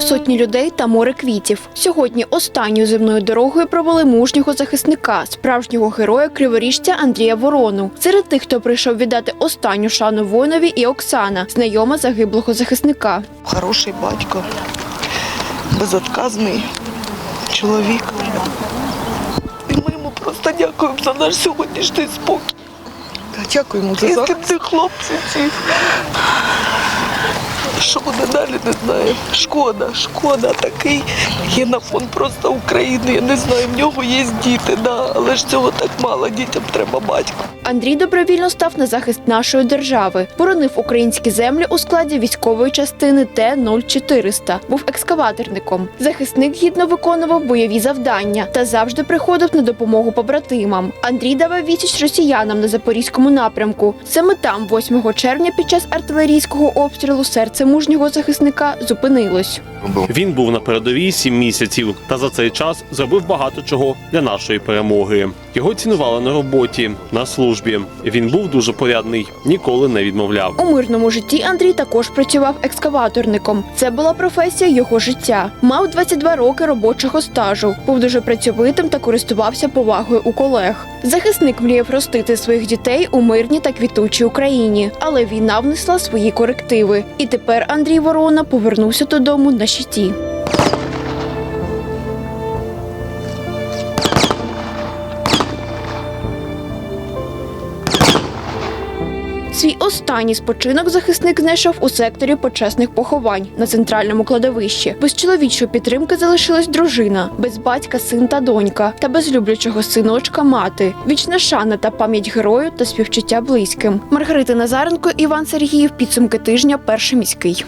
сотні людей та море квітів. Сьогодні останньою земною дорогою провели мужнього захисника, справжнього героя криворіжця Андрія Ворону. Серед тих, хто прийшов віддати останню шану воїнові, і Оксана, знайома загиблого захисника. Хороший батько, безотказний чоловік. І ми йому просто дякуємо за наш сьогоднішній спокій. Дякуємо за захист. тих хлопців цих. Що буде далі, не знаю. Шкода, шкода такий. генофон просто України. Я не знаю, в нього є діти, да, але ж цього так мало. Дітям треба батька. Андрій добровільно став на захист нашої держави, боронив українські землі у складі військової частини Т-0400, був екскаваторником. Захисник гідно виконував бойові завдання та завжди приходив на допомогу побратимам. Андрій давав відсіч росіянам на запорізькому напрямку. Саме там, 8 червня, під час артилерійського обстрілу серце мужнього захисника зупинилось. Він був на передовій сім місяців та за цей час зробив багато чого для нашої перемоги. Його цінували на роботі, на службі. Він був дуже порядний, ніколи не відмовляв. У мирному житті Андрій також працював екскаваторником. Це була професія його життя. Мав 22 роки робочого стажу. Був дуже працьовитим та користувався повагою у колег. Захисник мріяв ростити своїх дітей у мирній та квітучій Україні, але війна внесла свої корективи. І тепер Андрій Ворона повернувся додому на щиті. Свій останній спочинок захисник знайшов у секторі почесних поховань на центральному кладовищі. Без чоловічої підтримки залишилась дружина, без батька син та донька, та без люблячого синочка мати. Вічна шана та пам'ять герою та співчуття близьким. Маргарита Назаренко, Іван Сергіїв. Підсумки тижня. Перший міський.